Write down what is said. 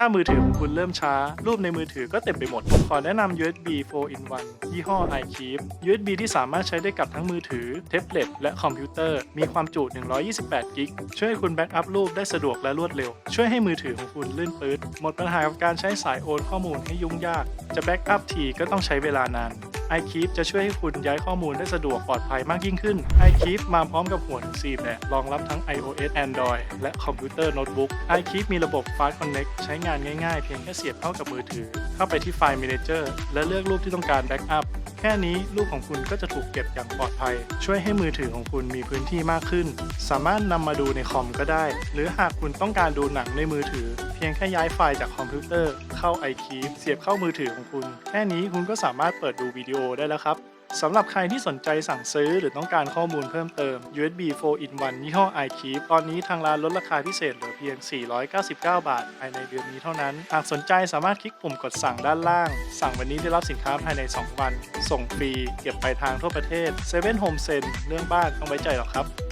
ถ้ามือถือของคุณเริ่มช้า รูปในมือถือก็เต็มไปหมด ขอแนะนำ USB 4 in 1ยี่ห้อ iKeep USB ที่สามารถใช้ได้กับทั้งมือถือ แท็บเล็ต และคอมพิวเตอร์ มีความจุ 128 กิก ช่วยให้คุณแบ็กอัพรูปได้สะดวกและรวดเร็ว ช่วยให้มือถือของคุณลื่นปื๊ด หมดปัญหากับการใช้สายโอนข้อมูลให้ยุ่งยาก จะแบ็กอัพทีก็ต้องใช้เวลานาน iKeep จะช่วยให้คุณย้ายข้อมูลได้สะดวกปลอดภัยมากยิ่งขึ้น iKeep มาพร้อมกับหัวถึง4แบบรองรับทั้ง iOS Android และคอมพิวเตอร์โน้ตบุ๊ก iKeep มีระบบ Fast Connect ใช้งานง่ายๆ เพียงแค่เสียบเข้ากับมือถือ เข้าไปที่ไฟล์ Manager และเลือกรูปที่ต้องการแบ็กอัพแค่นี้รูปของคุณก็จะถูกเก็บอย่างปลอดภัย ช่วยให้มือถือของคุณมีพื้นที่มากขึ้น สามารถนำมาดูในคอมก็ได้ หรือหากคุณต้องการดูหนังในมือถือ เพียงแค่ย้ายไฟล์จากคอมพิวเตอร์ เข้า iKeep เสียบเข้ามือถือของคุณ แค่นี้คุณก็สามารถเปิดดูวิดีโอได้แล้วครับสำหรับใครที่สนใจสั่งซื้อหรือต้องการข้อมูลเพิ่มเติม USB 4 in 1ยี่ห้อ iKeep ตอนนี้ทางร้านลดราคาพิเศษเหลือเพียง 499 บาท ภายในเดือนนี้เท่านั้น หากสนใจสามารถคลิกปุ่มกดสั่งด้านล่าง สั่งวันนี้ได้รับสินค้าภายใน 2 วัน ส่งฟรี เก็บปลายทางทั่วประเทศ7 Home Sen เรื่องบ้านต้องไว้ใจหรอกครับ